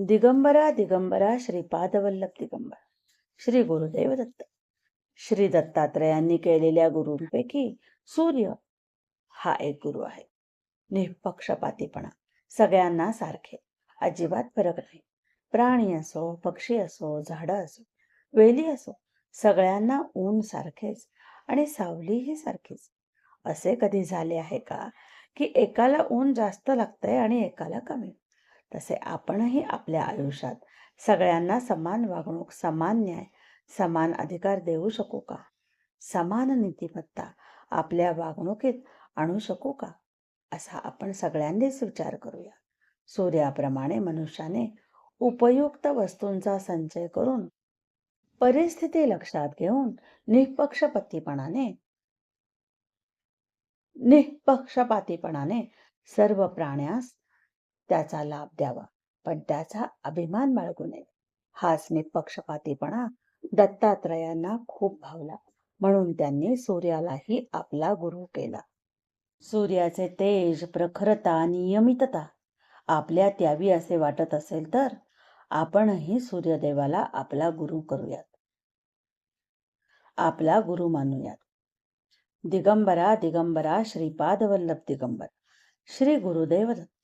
दिगंबरा दिगंबरा श्रीपादवल्लभ दिगंबर. श्री गुरुदेव दत्त. श्री दत्तात्रयांनी केलेल्या गुरूंपैकी सूर्य हा एक गुरु आहे. निष्पक्षपातीपणा. सगळ्यांना सारखे. अजिबात फरक नाही. प्राणी असो पक्षी असो झाडं असो वेली असो सगळ्यांना ऊन सारखेच आणि सावलीही सारखीच. असे कधी झाले आहे का की एकाला ऊन जास्त लागतंय आणि एकाला कमी? तसे आपणही आपल्या आयुष्यात सगळ्यांना समान वागणूक समान न्याय समान अधिकार देऊ शकू का? समान नीतिमत्ता आपल्या वागणुकीत आणू शकू का? असा आपण सगळ्यांनीच विचार करूया. सूर्याप्रमाणे मनुष्याने उपयुक्त वस्तूंचा संचय करून परिस्थिती लक्षात घेऊन निष्पक्षपातीपणाने निष्पक्षपातीपणाने सर्व प्राण्यास त्याचा लाभ द्यावा. पण त्याचा अभिमान बाळगू नये. हाच निपक्षपातीपणा दत्तात्रयांना खूप भावला. म्हणून त्यांनी सूर्यालाही आपला गुरु केला. सूर्याचे तेज प्रखरता नियमितता आपल्या त्यावी असे वाटत असेल तर आपणही सूर्यदेवाला आपला गुरु करूयात. आपला गुरु मानूयात. दिगंबरा दिगंबरा श्रीपाद वल्लभ दिगंबर. श्री गुरुदेव दत्त